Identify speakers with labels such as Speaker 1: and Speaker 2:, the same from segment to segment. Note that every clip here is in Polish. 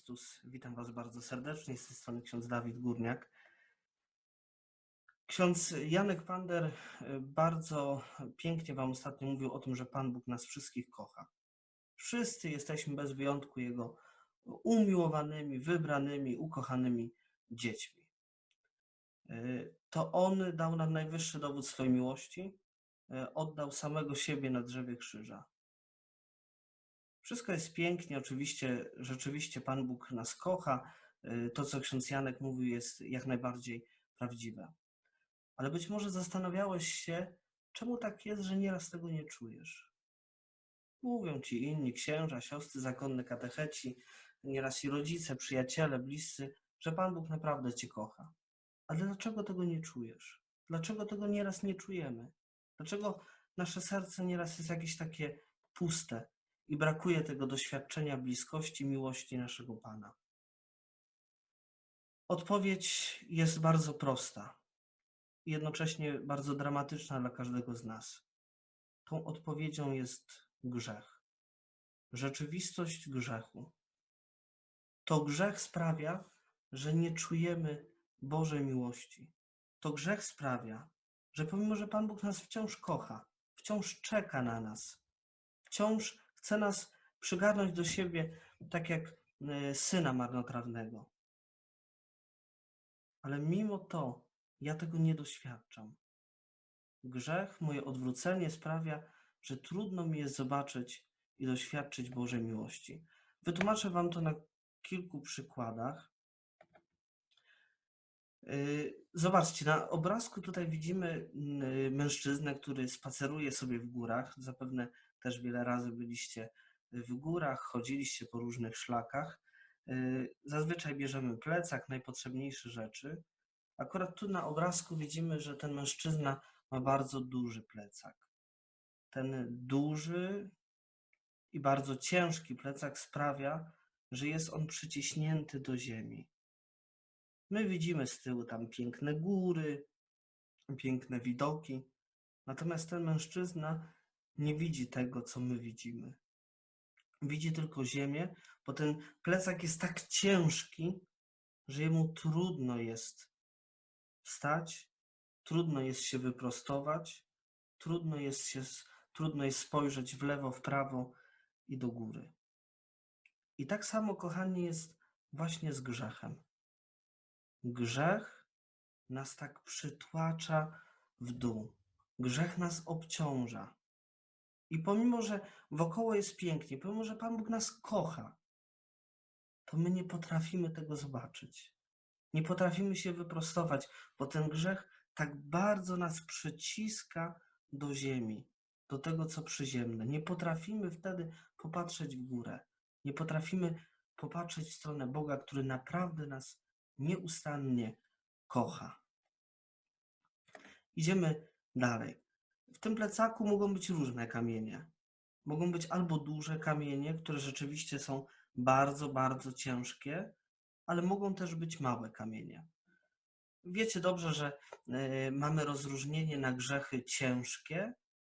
Speaker 1: Chrystus. Witam Was bardzo serdecznie. Z tej strony ksiądz Dawid Górniak. Ksiądz Janek Pander e, bardzo pięknie Wam ostatnio mówił o tym, że Pan Bóg nas wszystkich kocha. Wszyscy jesteśmy bez wyjątku Jego umiłowanymi, wybranymi, ukochanymi dziećmi. E, To On dał nam najwyższy dowód swojej miłości. e, Oddał samego siebie na drzewie krzyża. Wszystko jest pięknie, oczywiście, rzeczywiście Pan Bóg nas kocha. Y, To, co ksiądz Janek mówił, jest jak najbardziej prawdziwe. Ale być może zastanawiałeś się, czemu tak jest, że nieraz tego nie czujesz. Mówią ci inni księża, siostry, zakonne katecheci, nieraz i rodzice, przyjaciele, bliscy, że Pan Bóg naprawdę cię kocha. Ale dlaczego tego nie czujesz? Dlaczego tego nieraz nie czujemy? Dlaczego nasze serce nieraz jest jakieś takie puste, i brakuje tego doświadczenia bliskości, miłości naszego Pana? Odpowiedź jest bardzo prosta i jednocześnie bardzo dramatyczna dla każdego z nas. Tą odpowiedzią jest grzech. Rzeczywistość grzechu. To grzech sprawia, że nie czujemy Bożej miłości. To grzech sprawia, że pomimo, że Pan Bóg nas wciąż kocha, wciąż czeka na nas, wciąż chce nas przygarnąć do siebie, tak jak e, syna marnotrawnego. Ale mimo to ja tego nie doświadczam. Grzech, moje odwrócenie sprawia, że trudno mi jest zobaczyć i doświadczyć Bożej miłości. Wytłumaczę Wam to na kilku przykładach. Yy, Zobaczcie, na obrazku tutaj widzimy mężczyznę, który spaceruje sobie w górach. Zapewne też wiele razy byliście w górach, chodziliście po różnych szlakach. Yy, Zazwyczaj bierzemy plecak, najpotrzebniejsze rzeczy. Akurat tu na obrazku widzimy, że ten mężczyzna ma bardzo duży plecak. Ten duży i bardzo ciężki plecak sprawia, że jest on przyciśnięty do ziemi. My widzimy z tyłu tam piękne góry, piękne widoki, natomiast ten mężczyzna nie widzi tego, co my widzimy. Widzi tylko ziemię, bo ten plecak jest tak ciężki, że jemu trudno jest wstać, trudno jest się wyprostować, trudno jest, się, trudno jest spojrzeć w lewo, w prawo i do góry. I tak samo, kochani, jest właśnie z grzechem. Grzech nas tak przytłacza w dół. Grzech nas obciąża. I pomimo, że wokoło jest pięknie, pomimo, że Pan Bóg nas kocha, to my nie potrafimy tego zobaczyć. Nie potrafimy się wyprostować, bo ten grzech tak bardzo nas przyciska do ziemi, do tego, co przyziemne. Nie potrafimy wtedy popatrzeć w górę. Nie potrafimy popatrzeć w stronę Boga, który naprawdę nas nieustannie kocha. Idziemy dalej. W tym plecaku mogą być różne kamienie. Mogą być albo duże kamienie, które rzeczywiście są bardzo, bardzo ciężkie, ale mogą też być małe kamienie. Wiecie dobrze, że y, mamy rozróżnienie na grzechy ciężkie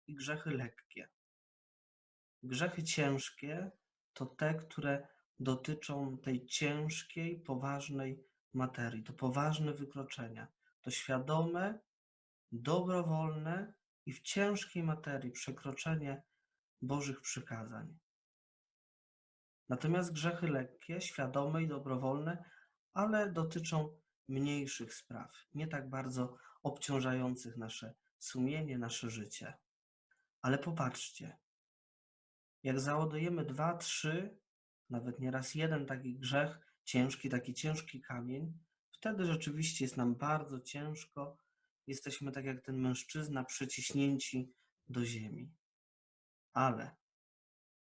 Speaker 1: i grzechy lekkie. Grzechy ciężkie to te, które dotyczą tej ciężkiej, poważnej materii. To poważne wykroczenia. To świadome, dobrowolne i w ciężkiej materii przekroczenie Bożych przykazań. Natomiast grzechy lekkie, świadome i dobrowolne, ale dotyczą mniejszych spraw, nie tak bardzo obciążających nasze sumienie, nasze życie. Ale popatrzcie, jak załadujemy dwa, trzy, nawet nieraz jeden taki grzech, ciężki, taki ciężki kamień, wtedy rzeczywiście jest nam bardzo ciężko. Jesteśmy tak jak ten mężczyzna przyciśnięci do ziemi. Ale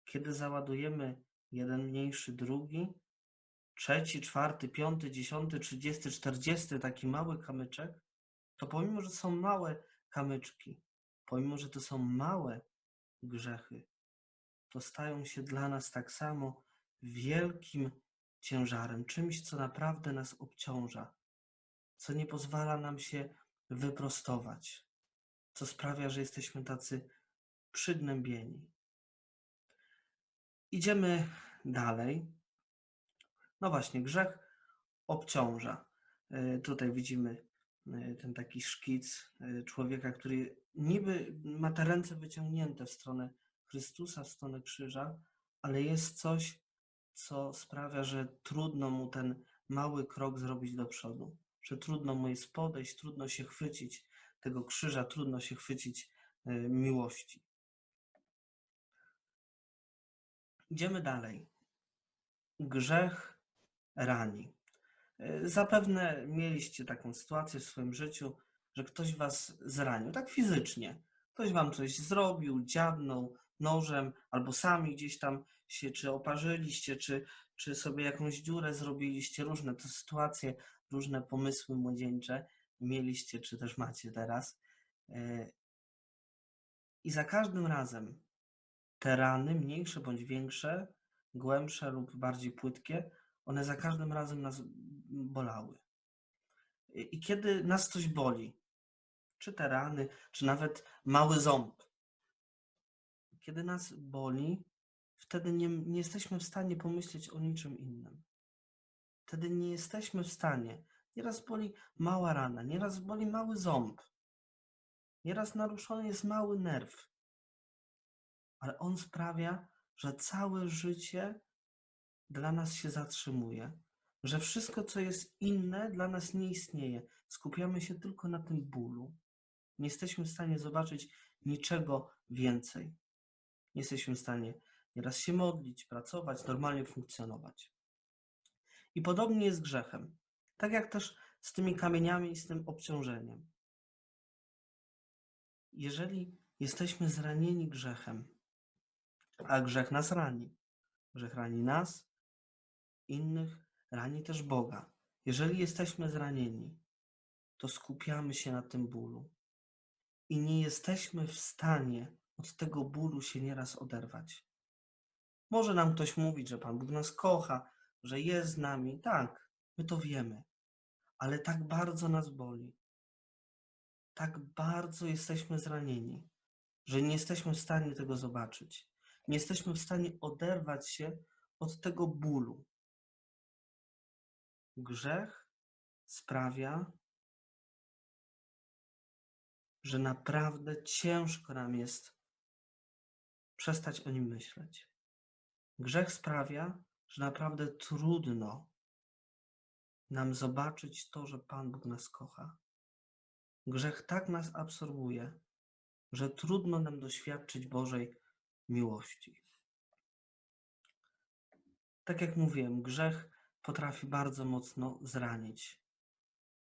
Speaker 1: kiedy załadujemy jeden mniejszy, drugi, trzeci, czwarty, piąty, dziesiąty, trzydziesty, czterdziesty, taki mały kamyczek, to pomimo, że są małe kamyczki, pomimo, że to są małe grzechy, to stają się dla nas tak samo wielkim ciężarem, czymś, co naprawdę nas obciąża, co nie pozwala nam się wyprostować, co sprawia, że jesteśmy tacy przygnębieni. Idziemy dalej. No właśnie, grzech obciąża. E, Tutaj widzimy e, ten taki szkic e, człowieka, który niby ma te ręce wyciągnięte w stronę Chrystusa, w stronę krzyża, ale jest coś, co sprawia, że trudno mu ten mały krok zrobić do przodu, że trudno mu jest podejść, trudno się chwycić tego krzyża, trudno się chwycić e, miłości. Idziemy dalej. Grzech rani. E, Zapewne mieliście taką sytuację w swoim życiu, że ktoś was zranił, tak fizycznie. Ktoś wam coś zrobił, dziabnął nożem, albo sami gdzieś tam się czy oparzyliście, czy, czy sobie jakąś dziurę zrobiliście. Różne to sytuacje, różne pomysły młodzieńcze mieliście, czy też macie teraz. E, I za każdym razem te rany, mniejsze bądź większe, głębsze lub bardziej płytkie, one za każdym razem nas bolały. I i kiedy nas coś boli, czy te rany, czy nawet mały ząb, kiedy nas boli, wtedy nie, nie jesteśmy w stanie pomyśleć o niczym innym. Wtedy nie jesteśmy w stanie. Nieraz boli mała rana, nieraz boli mały ząb, nieraz naruszony jest mały nerw, ale on sprawia, że całe życie dla nas się zatrzymuje, że wszystko, co jest inne, dla nas nie istnieje. Skupiamy się tylko na tym bólu. Nie jesteśmy w stanie zobaczyć niczego więcej. Nie jesteśmy w stanie nieraz się modlić, pracować, normalnie funkcjonować. I podobnie jest z grzechem. Tak jak też z tymi kamieniami i z tym obciążeniem. Jeżeli jesteśmy zranieni grzechem, a grzech nas rani, grzech rani nas, innych, rani też Boga. Jeżeli jesteśmy zranieni, to skupiamy się na tym bólu i nie jesteśmy w stanie od tego bólu się nieraz oderwać. Może nam ktoś mówić, że Pan Bóg nas kocha, że jest z nami. Tak, my to wiemy, ale tak bardzo nas boli. Tak bardzo jesteśmy zranieni, że nie jesteśmy w stanie tego zobaczyć. Nie jesteśmy w stanie oderwać się od tego bólu. Grzech sprawia, że naprawdę ciężko nam jest przestać o nim myśleć. Grzech sprawia, że naprawdę trudno nam zobaczyć to, że Pan Bóg nas kocha. Grzech tak nas absorbuje, że trudno nam doświadczyć Bożej miłości. Tak jak mówiłem, grzech potrafi bardzo mocno zranić.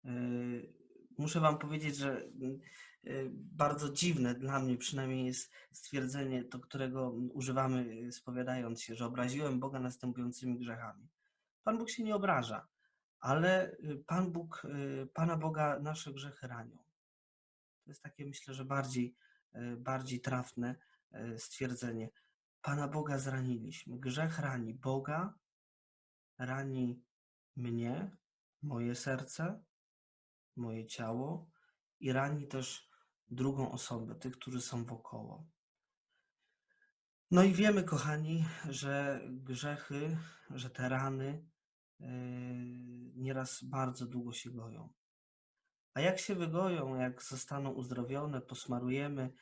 Speaker 1: Yy, Muszę Wam powiedzieć, że yy, bardzo dziwne dla mnie przynajmniej jest stwierdzenie, to którego używamy yy, spowiadając się, że obraziłem Boga następującymi grzechami. Pan Bóg się nie obraża, ale yy, Pan Bóg, Pana Boga nasze grzechy ranią. To jest takie, myślę, że bardziej, bardziej trafne stwierdzenie. Pana Boga zraniliśmy. Grzech rani Boga, rani mnie, moje serce, moje ciało i rani też drugą osobę, tych, którzy są wokoło. No i wiemy, kochani, że grzechy, że te rany yy, nieraz bardzo długo się goją. A jak się wygoją, jak zostaną uzdrowione, posmarujemy,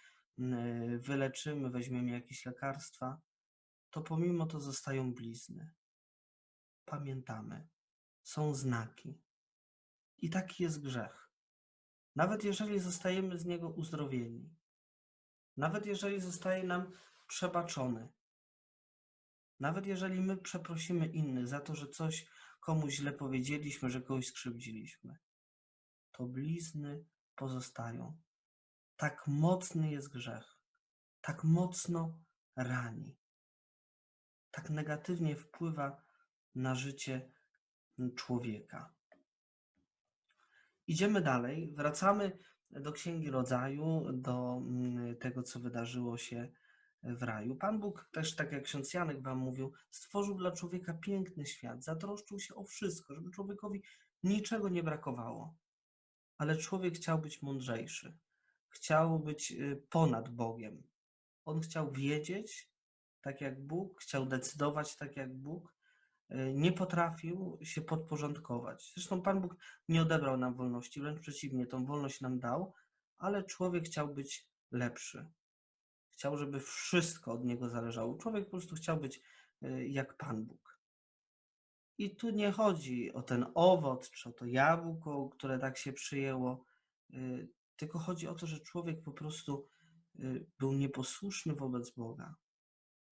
Speaker 1: wyleczymy, weźmiemy jakieś lekarstwa, to pomimo to zostają blizny. Pamiętamy, są znaki. I taki jest grzech. Nawet jeżeli zostajemy z niego uzdrowieni, nawet jeżeli zostaje nam przebaczony, nawet jeżeli my przeprosimy innych za to, że coś komuś źle powiedzieliśmy, że kogoś skrzywdziliśmy, to blizny pozostają. Tak mocny jest grzech, tak mocno rani, tak negatywnie wpływa na życie człowieka. Idziemy dalej, wracamy do Księgi Rodzaju, do mm, tego, co wydarzyło się w raju. Pan Bóg też, tak jak ksiądz Janek wam mówił, stworzył dla człowieka piękny świat, zatroszczył się o wszystko, żeby człowiekowi niczego nie brakowało. Ale człowiek chciał być mądrzejszy, chciał być y, ponad Bogiem. On chciał wiedzieć, tak jak Bóg, chciał decydować tak jak Bóg, nie potrafił się podporządkować. Zresztą Pan Bóg nie odebrał nam wolności, wręcz przeciwnie, tą wolność nam dał, ale człowiek chciał być lepszy. Chciał, żeby wszystko od niego zależało. Człowiek po prostu chciał być y, jak Pan Bóg. I tu nie chodzi o ten owoc, czy o to jabłko, które tak się przyjęło, y, tylko chodzi o to, że człowiek po prostu y, był nieposłuszny wobec Boga.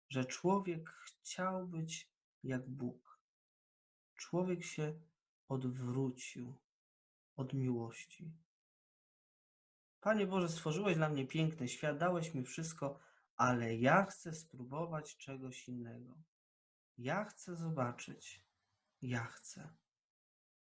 Speaker 1: Że człowiek chciał być jak Bóg. Człowiek się odwrócił od miłości. Panie Boże, stworzyłeś dla mnie piękny świat, dałeś mi wszystko, ale ja chcę spróbować czegoś innego. Ja chcę zobaczyć. Ja chcę.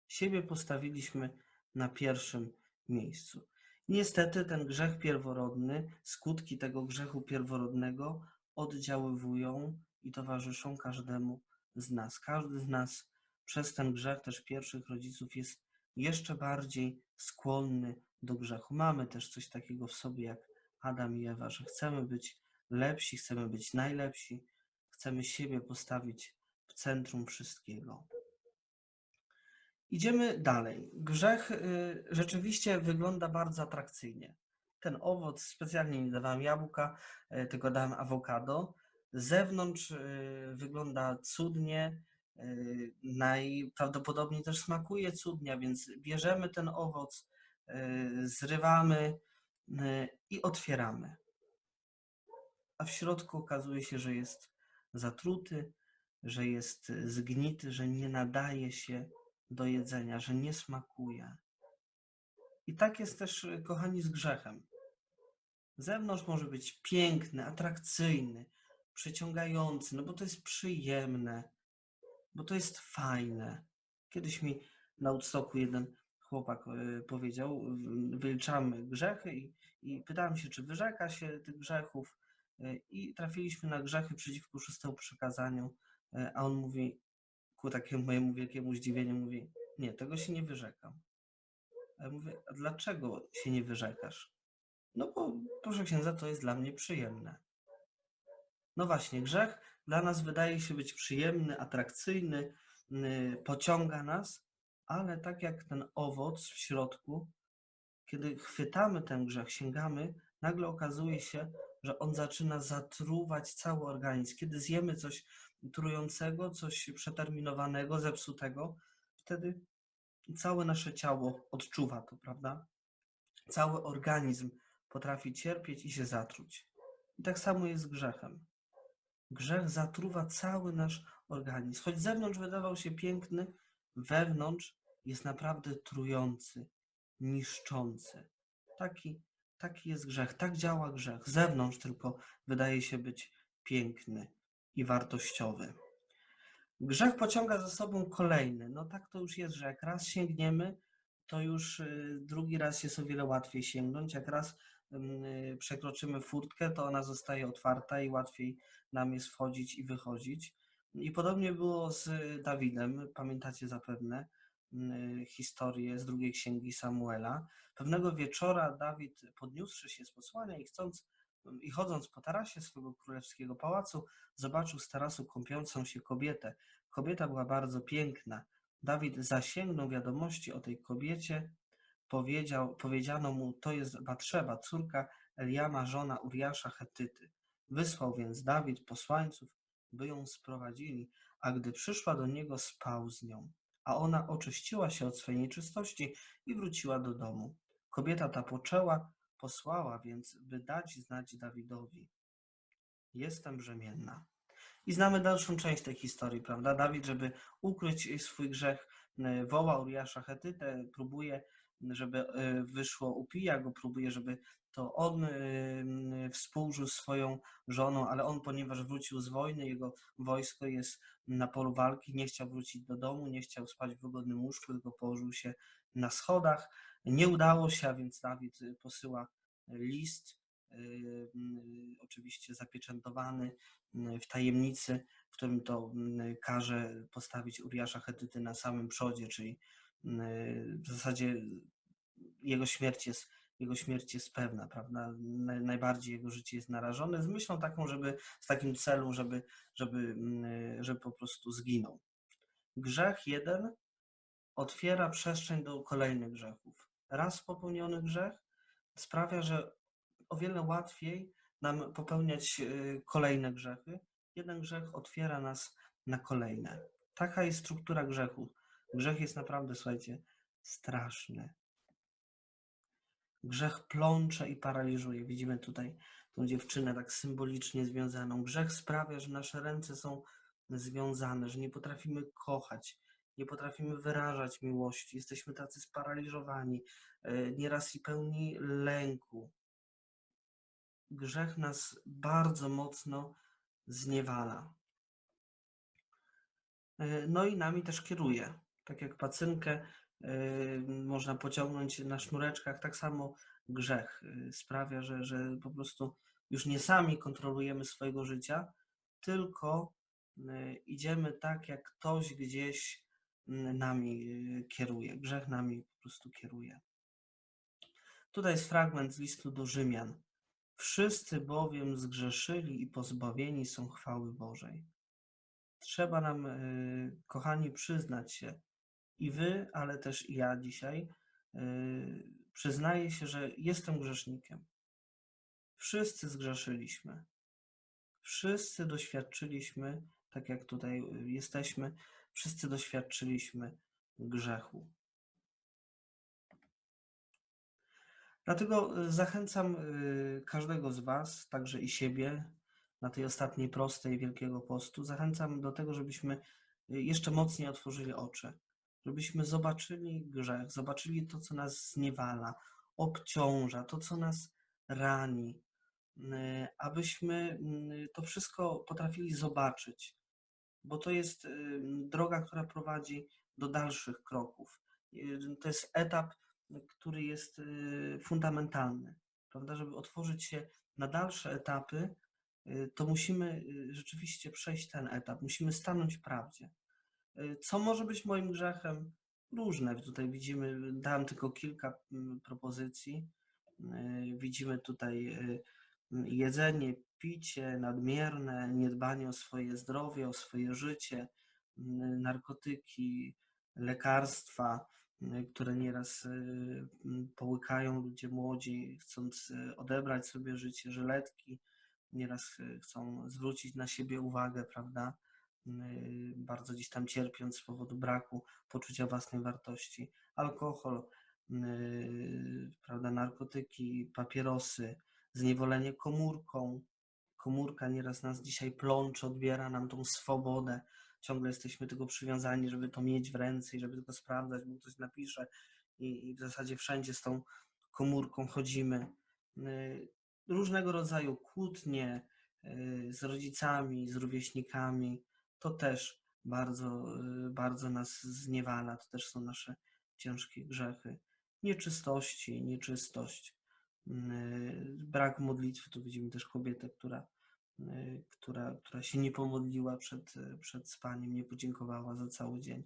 Speaker 1: Siebie postawiliśmy na pierwszym miejscu. Niestety ten grzech pierworodny, skutki tego grzechu pierworodnego oddziaływują i towarzyszą każdemu z nas. Każdy z nas przez ten grzech też pierwszych rodziców jest jeszcze bardziej skłonny do grzechu. Mamy też coś takiego w sobie jak Adam i Ewa, że chcemy być lepsi, chcemy być najlepsi, chcemy siebie postawić w centrum wszystkiego. Idziemy dalej. Grzech y, rzeczywiście wygląda bardzo atrakcyjnie. Ten owoc, specjalnie nie dawałem jabłka, y, tylko dałem awokado. Z zewnątrz y, wygląda cudnie, najprawdopodobniej też smakuje cudnie, więc bierzemy ten owoc, zrywamy i otwieramy. A w środku okazuje się, że jest zatruty, że jest zgnity, że nie nadaje się do jedzenia, że nie smakuje. I tak jest też, y, kochani, z grzechem. Zewnątrz może być piękny, atrakcyjny, przyciągający, no bo to jest przyjemne, bo to jest fajne. Kiedyś mi na Woodstocku jeden chłopak y, powiedział, wyliczamy grzechy i, i pytałem się, czy wyrzeka się tych grzechów y, i trafiliśmy na grzechy przeciwko szóstemu przykazaniu, a on mówi, ku takiemu mojemu wielkiemu zdziwieniu mówi, nie, tego się nie wyrzekam. A ja mówię, a dlaczego się nie wyrzekasz? No bo, proszę księdza, to jest dla mnie przyjemne. No właśnie, grzech dla nas wydaje się być przyjemny, atrakcyjny, pociąga nas, ale tak jak ten owoc w środku, kiedy chwytamy ten grzech, sięgamy, nagle okazuje się, że on zaczyna zatruwać cały organizm. Kiedy zjemy coś trującego, coś przeterminowanego, zepsutego, wtedy całe nasze ciało odczuwa to, prawda? Cały organizm potrafi cierpieć i się zatruć. I tak samo jest z grzechem. Grzech zatruwa cały nasz organizm. Choć z zewnątrz wydawał się piękny, wewnątrz jest naprawdę trujący, niszczący. Taki, taki jest grzech, tak działa grzech. Z zewnątrz tylko wydaje się być piękny i wartościowy. Grzech pociąga za sobą kolejny. No tak to już jest, że jak raz sięgniemy, to już y, drugi raz jest o wiele łatwiej sięgnąć. Jak raz przekroczymy furtkę, to ona zostaje otwarta i łatwiej nam jest wchodzić i wychodzić. I podobnie było z Dawidem, pamiętacie zapewne historię z drugiej księgi Samuela. Pewnego wieczora Dawid, podniósłszy się z posłania i chcąc i chodząc po tarasie swego królewskiego pałacu, zobaczył z tarasu kąpiącą się kobietę. Kobieta była bardzo piękna. Dawid zasięgnął wiadomości o tej kobiecie. Powiedział, powiedziano mu, to jest Batrzeba, córka Eliama, żona Uriasza Hetyty. Wysłał więc Dawid posłańców, by ją sprowadzili, a gdy przyszła do niego, spał z nią. A ona oczyściła się od swej nieczystości i wróciła do domu. Kobieta ta poczęła, Posłała więc, by dać znać Dawidowi: Jestem brzemienna. I znamy dalszą część tej historii, prawda? Dawid, żeby ukryć swój grzech, e, woła Uriasza Hetytę, próbuje, żeby e, wyszło, upija go, próbuje, żeby to on e, współżył swoją żoną, ale on, ponieważ wrócił z wojny, jego wojsko jest na polu walki, nie chciał wrócić do domu, nie chciał spać w wygodnym łóżku, tylko położył się na schodach. Nie udało się, a więc Dawid posyła list, y, oczywiście zapieczętowany w tajemnicy, w którym to każe postawić Uriasza Hetyty na samym przodzie, czyli w zasadzie jego śmierć jest, jego śmierć jest pewna, prawda? Najbardziej jego życie jest narażone z myślą taką, żeby z takim celu, żeby, żeby, żeby po prostu zginął. Grzech jeden otwiera przestrzeń do kolejnych grzechów. Raz popełniony grzech sprawia, że o wiele łatwiej nam popełniać y, kolejne grzechy. Jeden grzech otwiera nas na kolejne. Taka jest struktura grzechu. Grzech jest naprawdę, słuchajcie, straszny. Grzech plącze i paraliżuje. Widzimy tutaj tą dziewczynę tak symbolicznie związaną. Grzech sprawia, że nasze ręce są związane, że nie potrafimy kochać, nie potrafimy wyrażać miłości. Jesteśmy tacy sparaliżowani, e, nieraz i pełni lęku. Grzech nas bardzo mocno zniewala. E, No i nami też kieruje. Tak jak pacynkę można pociągnąć na sznureczkach, tak samo grzech y, sprawia, że, że po prostu już nie sami kontrolujemy swojego życia, tylko y, idziemy tak, jak ktoś gdzieś nami y, kieruje. Grzech nami po prostu kieruje. Tutaj jest fragment z listu do Rzymian. Wszyscy bowiem zgrzeszyli i pozbawieni są chwały Bożej. Trzeba nam, y, kochani, przyznać się, i wy, ale też i ja dzisiaj, y, przyznaję się, że jestem grzesznikiem. Wszyscy zgrzeszyliśmy. Wszyscy doświadczyliśmy, tak jak tutaj y, jesteśmy, wszyscy doświadczyliśmy grzechu. Dlatego y, zachęcam każdego z Was, także i siebie, na tej ostatniej prostej Wielkiego Postu, zachęcam do tego, żebyśmy jeszcze mocniej otworzyli oczy, żebyśmy zobaczyli grzech, zobaczyli to, co nas zniewala, obciąża, to, co nas rani, y, abyśmy y, to wszystko potrafili zobaczyć, bo to jest y, droga, która prowadzi do dalszych kroków. To jest etap, który jest fundamentalny, prawda? Żeby otworzyć się na dalsze etapy, to musimy rzeczywiście przejść ten etap, musimy stanąć w prawdzie. Y, Co może być moim grzechem? Różne. Tutaj widzimy, dałem tylko kilka mm, propozycji. Y, Widzimy tutaj y, jedzenie, picie nadmierne, niedbanie o swoje zdrowie, o swoje życie, narkotyki, lekarstwa, które nieraz mm, połykają ludzie młodzi, chcąc odebrać sobie życie, żyletki, nieraz chcą zwrócić na siebie uwagę, prawda? Y, bardzo gdzieś tam cierpiąc z powodu braku poczucia własnej wartości. Alkohol, y, prawda, narkotyki, papierosy, zniewolenie komórką. Komórka nieraz nas dzisiaj plącze, odbiera nam tą swobodę. Ciągle jesteśmy tylko przywiązani, żeby to mieć w ręce i żeby tylko sprawdzać, bo ktoś napisze i, i w zasadzie wszędzie z tą komórką chodzimy. Y, Różnego rodzaju kłótnie z rodzicami, z rówieśnikami, to też bardzo, y, bardzo nas zniewala. To też są nasze ciężkie grzechy. Nieczystości, nieczystość, y, brak modlitwy. Tu widzimy też kobietę, która, y, która, która się nie pomodliła przed, przed spaniem, nie podziękowała za cały dzień.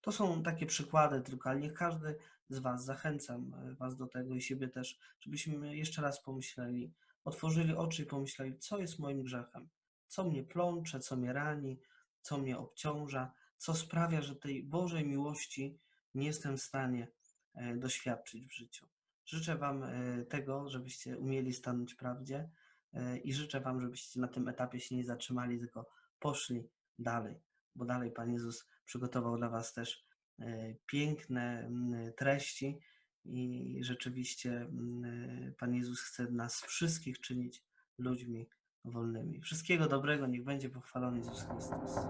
Speaker 1: To są takie przykłady tylko, ale niech każdy z Was, zachęcam Was do tego i siebie też, żebyśmy jeszcze raz pomyśleli, otworzyli oczy i pomyśleli, co jest moim grzechem, co mnie plącze, co mnie rani, co mnie obciąża, co sprawia, że tej Bożej miłości nie jestem w stanie e, doświadczyć w życiu. Życzę Wam e, tego, żebyście umieli stanąć prawdzie e, i życzę Wam, żebyście na tym etapie się nie zatrzymali, tylko poszli dalej, bo dalej Pan Jezus przygotował dla Was też piękne treści i rzeczywiście Pan Jezus chce nas wszystkich czynić ludźmi wolnymi. Wszystkiego dobrego, niech będzie pochwalony Jezus Chrystus.